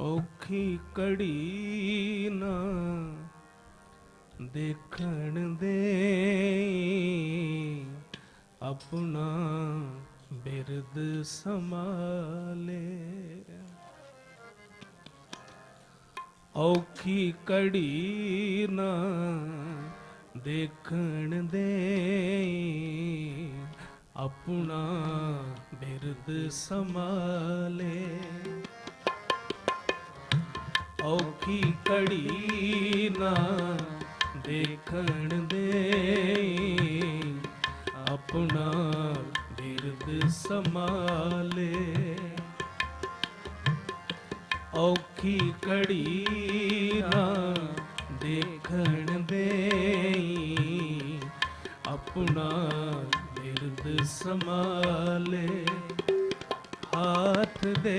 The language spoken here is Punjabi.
ਔਖੀ ਕੜੀ ਨਾ ਦੇਖਣ ਦੇ ਆਪਣਾ ਬਿਰਦ ਸੰਭਾਲੇ। ਔਖੀ ਕੜੀ ਨਾ ਦੇਖਣ ਦੇ ਆਪਣਾ ਬਿਰਦ ਸੰਭਾਲੇ। ਔਖੀ ਕੜੀ ਨਾ ਦੇਖਣ ਦੇ ਆਪਣਾ ਬਿਰਦ ਸੰਭਾਲੇ। ਔਖੀ ਕੜੀ ਨਾ ਦੇਖਣ ਦੇ ਆਪਣਾ ਬਿਰਦ ਸਮਾਲੇ ਹੱਥ ਦੇ